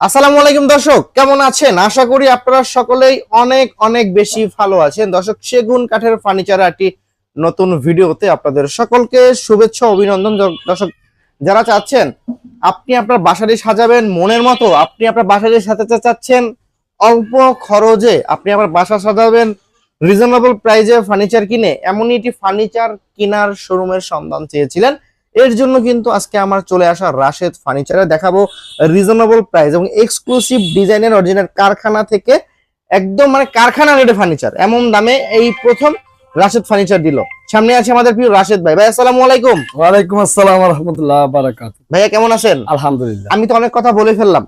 আসসালামু আলাইকুম দর্শক, কেমন আছেন? আশা করি আপনারা সকলেই অনেক অনেক বেশি ভালো আছেন। দর্শক, সেগুন কাঠের ফার্নিচার একটি নতুন ভিডিওতে আপনাদের সকলকে শুভেচ্ছা, অভিনন্দন। দর্শক, যারা চাচ্ছেন, আপনি আপনার বাসাটি সাজাবেন মনের মতো, আপনি আপনার বাসাটি সাজাতে চাচ্ছেন অল্প খরচে আপনি আপনার বাসা সাজাবেন রিজনেবল প্রাইজে ফার্নিচার কিনে, এমনই একটি ফার্নিচার কেনার শোরুমের সন্ধান চেয়েছিলেন। এর জন্য কিন্তু আজকে আমার চলে আসা রাশেদ ফার্নিচারে দেখাবো রিজনেবল প্রাইস এবং এক্সক্লুসিভ ডিজাইনের অরিজিনাল কারখানা থেকে একদম মানে কারখানা রেটে ফার্নিচার এমন দামে এই প্রথম রাশেদ ফার্নিচার দিল। সামনে আছে আমাদের প্রিয় রাশেদ ভাই। ভাই আসসালামু আলাইকুম। ওয়ালাইকুম আসসালাম রহমতুল্লাহ বারাকাত ভাইয়া কেমন আছেন? আলহামদুলিল্লাহ। আমি তো অনেক কথা বলে ফেললাম।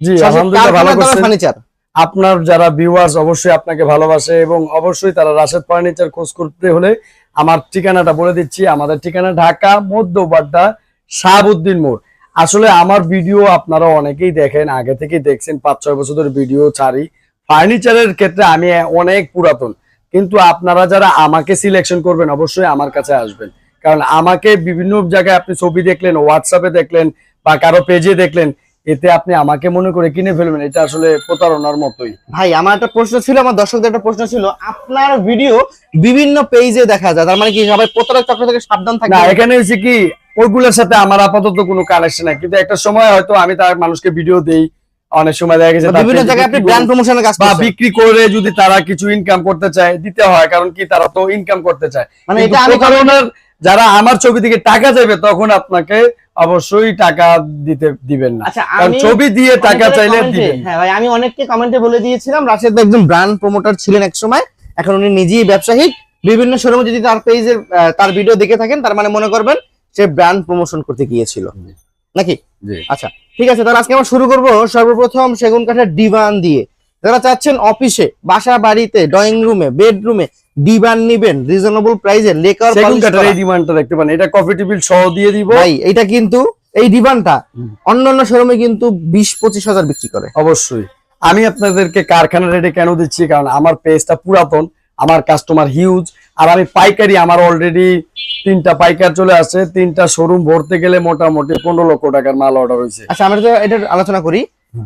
জি আলহামদুলিল্লাহ ভালো করছেন ফার্নিচার আপনার যারা ভিউয়ার্স অবশ্যই আপনাকে ভালোবাসে এবং অবশ্যই তারা রাশেদ ফার্নিচার খোঁজ করতে হলে আমার ঠিকানাটা বলে দিচ্ছি, আমাদের ঠিকানা ঢাকা, মধ্যবাড্ডা, শাহাবুদ্দিন মোড়। আসলে আমার ভিডিও আপনারা অনেকেই দেখেন, আগে থেকেই দেখছেন পাঁচ ছয় বছর ধরে ভিডিও ছাড়ি। ফার্নিচারের ক্ষেত্রে আমি অনেক পুরাতন, কিন্তু আপনারা যারা আমাকে সিলেকশন করবেন, অবশ্যই আমার কাছে আসবেন। কারণ আমাকে বিভিন্ন জায়গায় আপনি ছবি দেখলেন হোয়াটসঅ্যাপে দেখলেন, বা কারও পেজে দেখলেন এতে আপনি আমাকে মনে করে কিনে ফেলবেন এটা আসলে প্রতারণার মতোই। ভাই আমার একটা প্রশ্ন ছিল আমার দর্শকদের একটা প্রশ্ন ছিল আপনার ভিডিও বিভিন্ন পেজে দেখা যায় তার মানে কি সবাই প্রতারক চক্র থেকে সাবধান না থাকবে এখানে হচ্ছে কি ওইগুলোর সাথে আমার আপাতত কোনো কানেকশন নাই কিন্তু একটা সময় হয়তো আমি তার মানুষকে ভিডিও দেই অনেক সময় দেখা গেছে বিভিন্ন জায়গায় আপনি বিক্রি ব্র্যান্ড প্রমোশনের কাজ বা বিক্রি করে যদি তারা কিছু ইনকাম করতে চায় দিতে হয় কারণ কি তারা তো ইনকাম করতে চায়। মানে এটা আমি প্রতারণার যারা আমার ছবি থেকে টাকা চাইবে তখন আপনাকে অবশ্যই টাকা দিতে দিবেন না। আচ্ছা কারণ ছবি দিয়ে টাকা চাইলে দিবেন হ্যাঁ ভাই আমি অনেককে কমেন্টে বলে দিয়েছিলাম রাশেদ ভাই একজন ব্র্যান্ড প্রমোটার ছিলেন এক সময় এখন উনি নিজেই ব্যবসায়ী। বিভিন্ন শোরুমে যদি তার পেজের তার ভিডিও দেখে থাকেন তার মানে মনে করবেন সে ব্র্যান্ড প্রমোশন করতে গিয়েছিল। নাকি? জি। আচ্ছা ঠিক আছে তাহলে আজকে আমরা শুরু করব সর্বপ্রথম সেগুন কাঠের ডিভান দিয়ে। যারা চাচ্ছেন অফিসে বাসা বাড়িতে ড্রয়িং রুমে বেডরুমে ডিভান নিবেন রিজনেবল প্রাইসে লেকার সেগুন কাঠের এই ডিমান্ডটা দেখতে পান। এটা কফি টেবিল সহ দিয়ে দিব। ভাই এটা কিন্তু এই হুম। অন্যান্য শোরুমে কিন্তু বিশ পঁচিশ হাজার বিক্রি করে। অবশ্যই। আমি আপনাদেরকে কারখানা রেটে কেন দিচ্ছি? কারণ আমার পেজটা পুরাতন আমার কাস্টমার হিউজ আর আমি পাইকারি আমার অলরেডি তিনটা পাইকার চলে আসছে তিনটা শোরুম ভরতে গেলে মোটামুটি পনেরো লক্ষ টাকার মাল অর্ডার হয়েছে। আচ্ছা আমরা তো এটা আলোচনা করি।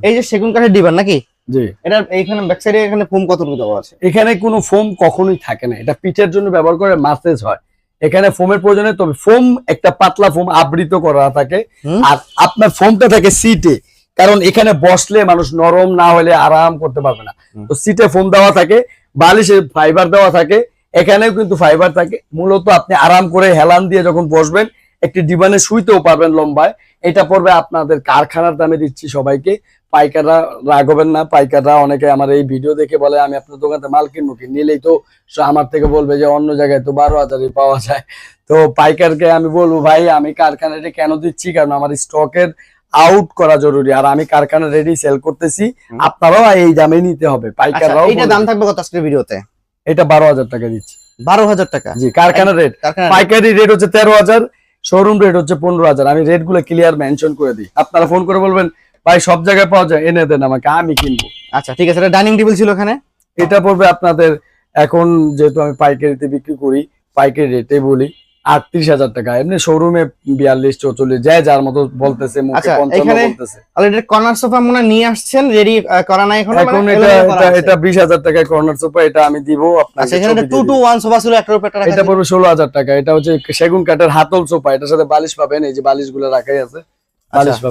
এই যে সেগুন কাঠের ডিভান নাকি? জি। এটা এইখানে ব্যাক সাইডে এখানে ফোম কতটুকু দেওয়া আছে? এখানে কোনো ফোম কখনোই থাকে না। এটা পিঠের জন্য ব্যবহার করে মাসেজ হয়। এখানে ফোমের প্রয়োজনে তবে ফোম একটা পাতলা ফোম আবৃত করা থাকে। হুম। আর আপনার ফোমটা থাকে সিটে কারণ এখানে বসলে মানুষ নরম না হলে আরাম করতে পারবে না। তো সিটে ফোম দেওয়া থাকে বালিশে ফাইবার দেওয়া থাকে। এখানেও কিন্তু ফাইবার থাকে। মূলত আপনি আরাম করে হেলান দিয়ে যখন বসবেন একটি ডিবানে শুইতেও পারবেন লম্বায়। এটা পড়বে আপনাদের কারখানার দামে দিচ্ছি সবাইকে। পাইকাররা রাগবেন না পাইকাররা অনেকে আমার এই ভিডিও দেখে বলে আমি আপনার দোকানে মাল কিনবো কি? নিলেই তো আমার থেকে বলবে যে অন্য জায়গায় তো বারো হাজারই পাওয়া যায়। তো পাইকারকে আমি বলব ভাই আমি কারখানাটা কেন দিচ্ছি? কারণ আমার স্টকের আউট করা জরুরি। আর আমি কারখানা রেডি সেল করতেছি। আপনারাও এই দামে নিতে হবে। আচ্ছা পাইকাররাও বলবে। দাম থাকবে কত আজকের ভিডিওতে? এটা বারো হাজার টাকা দিচ্ছি। বারো হাজার টাকা? জি কারখানা রেট পাইকারি রেট হচ্ছে তেরো হাজার। শোরুম রেট হচ্ছে পনেরো হাজার। আমি রেটগুলো ক্লিয়ার মেনশন করে দিই। আপনারা ফোন করে বলবেন ভাই সব জায়গায় পাওয়া যায় এনে দেন আমাকে আমি কিনবো। আচ্ছা ঠিক আছে এটা ডাইনিং টেবিল ছিল ওখানে? এটা পড়বে আপনাদের এখন যেহেতু আমি পাইকারিতে বিক্রি করি পাইকারি রেটে বলি। আটত্রিশ হাজার টাকা। এমনি শোরুমে বিয়াল্লিশ চৌচল্লিশ যায় যার মতো বলতেছে মুখে আচ্ছা, কর্নার সোফা মনে নিয়ে আসছেন রেডি করা নাই এখন এখন এটা এটা এটা বিশ হাজার টাকায় কর্নার সোফা এটা আমি দিব আপনাকে এখানে টু টু ওয়ান সোফা ছিল একটা উপরে এটা পড়বে ষোলো হাজার টাকা। এটা হচ্ছে সেগুন কাঠের হাতল সোফা এটার সাথে বালিশ পাবেন এই যে বালিশগুলো রাখাই আছে।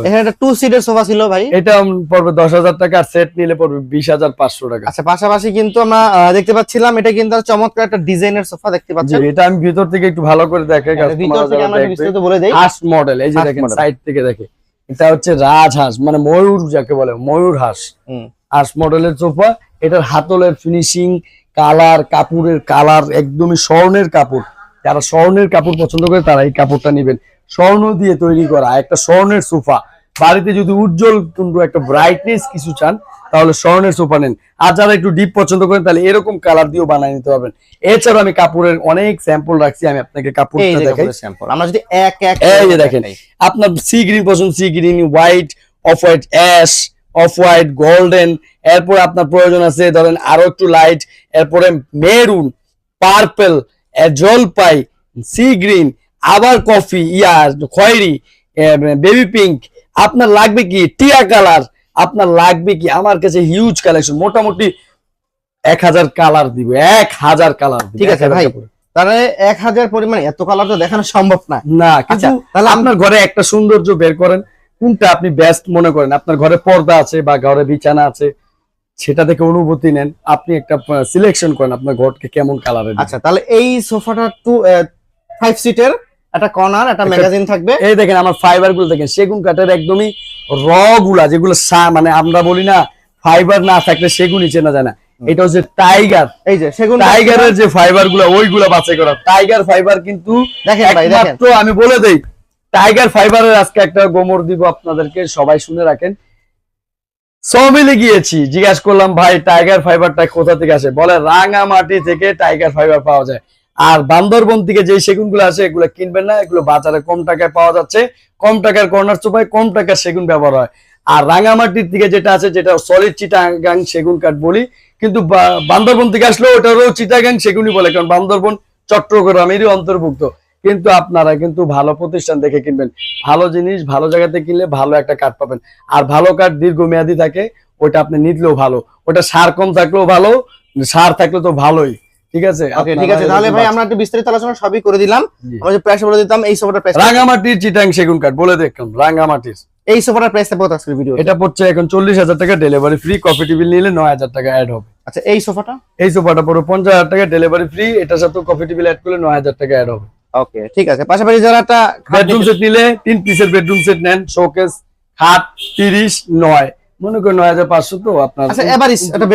এখানে একটা টু সিটের সোফা ছিল ভাই। এটা পড়বে দশ হাজার টাকা আর সেট নিলে পড়বে বিশ হাজার পাঁচশো টাকা। আচ্ছা পাশাপাশি কিন্তু আমরা দেখতে পাচ্ছিলাম এটা কিন্তু চমৎকার একটা ডিজাইনের সোফা দেখতে জি পাচ্ছেন। এটা আমি ভিতর থেকে একটু ভালো করে দেখে ভিতর থেকে আমরা বিস্তারিত বলে দেই। হাঁস মডেল এই যে দেখেন সাইড থেকে দেখে। এটা হচ্ছে রাজ হাঁস মানে ময়ূর যাকে বলে ময়ূর হাঁস। হুম। হাঁস মডেলের সোফা এটার হাতলের ফিনিশিং কালার কাপড়ের কালার একদমই স্বর্ণের কাপড়। যারা স্বর্ণের কাপড় পছন্দ করে তারা এই কাপড়টা নেবেন। স্বর্ণ দিয়ে তৈরি করা একটা স্বর্ণের সোফা। বাড়িতে যদি উজ্জ্বল কিন্তু একটা ব্রাইটনেস কিছু চান তাহলে স্বর্ণের সোফা নেন। আর যারা একটু ডিপ পছন্দ করেন তাহলে এরকম কালার দিয়েও বানিয়ে নিতে পারবেন। এছাড়াও আমি কাপড়ের অনেক স্যাম্পল রাখছি আমি আপনাকে এই কাপড়টা দেখাই। কাপড়ের আমরা যদি এক এক এই যে দেখেন। আপনার সি গ্রিন পছন্দ sea green white off white ash off white golden এরপর আপনার প্রয়োজন আছে ধরেন আরও একটু লাইট এরপরে মেরুন পার্পল জলপাই সি গ্রিন আবার কফি ইয়া খয়েরি বেবি পিঙ্ক আপনার লাগবে কি টিয়া কালার? আপনার লাগবে কি? আমার কাছে হিউজ কালেকশন মোটামুটি এক হাজার কালার দিব এক হাজার কালার ঠিক আছে ভাই। তাহলে এক হাজার পরিমাণ এত কালার তো দেখানো সম্ভব না। না কিন্তু আচ্ছা, তাহলে আপনার ঘরে একটা সৌন্দর্য বের করেন কোনটা আপনি বেস্ট মনে করেন? আপনার ঘরে পর্দা আছে বা ঘরে বিছানা আছে সেটা থেকে অনুভূতি নেন আপনি একটা সিলেকশন করেন আপনার ঘরকে কেমন কালারের আচ্ছা তাহলে এই সোফাটা টু ফাইভ সিটের একটা কর্নার একটা ম্যাগাজিন থাকবে। এই দেখেন আমার ফাইবারগুলো দেখেন সেগুন কাঠের একদমই র গুলা যেগুলো মানে আমরা বলি না ফাইবার না থাকলে সেগুনই চেনা যায় না। এটা হচ্ছে টাইগার এই যে সেগুন টাইগারের যে ফাইবারগুলো ওইগুলো বাছাই করা। টাইগার ফাইবার কিন্তু দেখেন ভাই দেখেন। আমি বলে দেই টাইগার ফাইবারের আজকে একটা গোমর দিব আপনাদেরকে সবাই শুনে রাখেন। সমিলে গিয়েছি জিজ্ঞাসা করলাম ভাই টাইগার ফাইবারটা কোথা থেকে আসে? বলে রাঙামাটি থেকে টাইগার ফাইবার পাওয়া যায়। আর বান্দরবন থেকে যে সেগুনগুলো আসে, এগুলো কিনবেন না, এগুলো বাজারে কম টাকায় পাওয়া যাচ্ছে। কম টাকার কর্নার চোপায় কম টাকার সেগুন ব্যবহার হয়। আর রাঙামাটির থেকে যেটা আছে, যেটা সলিড চিটাগাং সেগুন কাঠ বলি, কিন্তু বান্দরবন থেকে আসলে ওটারও চিটাগাং সেগুনই বলে, কারণ বান্দরবন চট্টগ্রামেরই অন্তর্ভুক্ত। কিন্তু আপনারা কিন্তু ভালো প্রতিষ্ঠান দেখে কিনবেন। ভালো জিনিস, ভালো জায়গাতে কিনলে ভালো একটা কাঠ পাবেন। আর ভালো কাঠ দীর্ঘমেয়াদী থাকে, ওটা আপনি নিতলেও ভালো। ওটা সার কম থাকলেও ভালো, সার থাকলে তো ভালোই। ঠিক আছে? ওকে ঠিক আছে তাহলে ভাই আমরা একটু বিস্তারিত আলোচনা সবই করে দিলাম। জি। আমরা যে প্রাইস বলে দিতাম এই সোফাটার প্রাইস রাঙামাটির চিটাং সেগুন কাঠ বলে দেখুন রাঙামাটির। এই সোফাটার প্রাইসটা কত আজকের ভিডিও এটা পড়ছে এখন টাকা ডেলিভারি ফ্রি কফি টেবিল নিলে নয় হাজার টাকা অ্যাড হবে। আচ্ছা এই সোফাটা এই সোফাটা পঞ্চাশ হাজার টাকা ডেলিভারি ফ্রি এটার সাথে কফি টেবিল অ্যাড করলে নয় হাজার টাকা অ্যাড হবে। ওকে ঠিক আছে। পাশাপাশি যারা একটা বেডরুম সেট নিলে তিন পিসের বেডরুম সেট নেন শোকেস খাট তিরিশ নয়। মনে করেন নয় হাজার পাঁচশো তো আপনার আচ্ছা, একটা।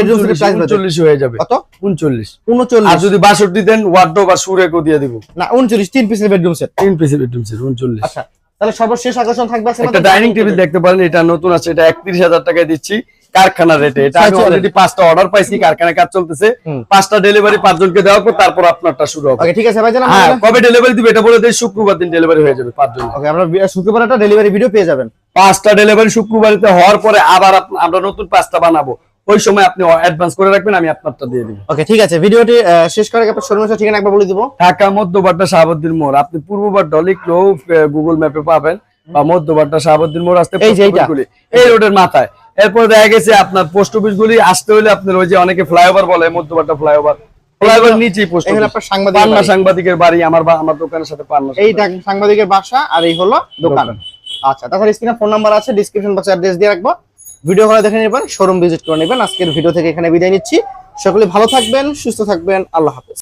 উনচল্লিশ হয়ে যাবে। কত? উনচল্লিশ। আর উনচল্লিশ যদি বাষট্টি দেন ওয়ার্ডো বা সুরেকও দিয়ে দিব। না উনচল্লিশ তিন পিসের বেডরুম সেট তিন পিসের বেডরুম সেট উনচল্লিশ। আচ্ছা তাহলে সর্বশেষ আকর্ষণ থাকবে একটা ডাইনিং টেবিল দেখতে পারেন এটা নতুন আছে এটা একত্রিশ হাজার টাকায় দিচ্ছি কারখানার রেটে এটা আমি অলরেডি পাঁচটা অর্ডার পাইছি কারখানায় কাজ চলতেছে। পাঁচটা ডেলিভারি পাঁচজনকে দেওয়ার পর তারপর আপনারটা শুরু হবে। ঠিক আছে ভাই হ্যাঁ কবে ডেলিভারি দিবে এটা বলে শুক্রবার দিন ডেলিভারি হয়ে যাবে পাঁচজন ওকে আমরা শুক্রবার একটা ডেলিভারি ভিডিও পেয়ে যাবেন। পাঁচটা ডেলিভারি শুক্রবারিতে হওয়ার পরে আবার আমরা নতুন পাঁচটা বানাবো। ওই সময় আপনি অ্যাডভান্স করে রাখবেন আমি আপনারটা দিয়ে দিব। ওকে ঠিক আছে। ভিডিওটি শেষ করার আগে আপনার শোরুমের ঠিকানা একবার বলে দিব। ঢাকা মধ্যবাড্ডা শাহাবুদ্দিন মোড়। আপনি পূর্ববাড্ডা লিখলেও গুগল ম্যাপে পাবেন। বা মধ্যবাড্ডা শাহাবুদ্দিন মোড় আসতে এই যে? এই রোডের মাথায়। এরপর দেখা গেছে আপনার পোস্ট অফিস গুলি। আসতে হলে আপনার ওই যে অনেকে ফ্লাইওভার বলে মধ্যবাড্ডা ফ্লাইওভার ফ্লাইওভার নিচেই পোস্ট এই আপনার সাংবাদিক পান্না সাংবাদিকের বাড়ি আমার আমার দোকানের সাথে পান্না এই সাংবাদিকের বাসা আর এই হলো দোকান। আচ্ছা তাছাড়া স্ক্রিনে ফোন নাম্বার আছে ডিসক্রিপশন বক্সে অ্যাড্রেস দিয়ে রাখব। ভিডিও করে দেখে নেবেন শোরুম ভিজিট করে নেবেন। আজকের ভিডিও থেকে এখানে বিদায় নিচ্ছি। সকলে ভালো থাকবেন, সুস্থ থাকবেন, আল্লাহ হাফেজ।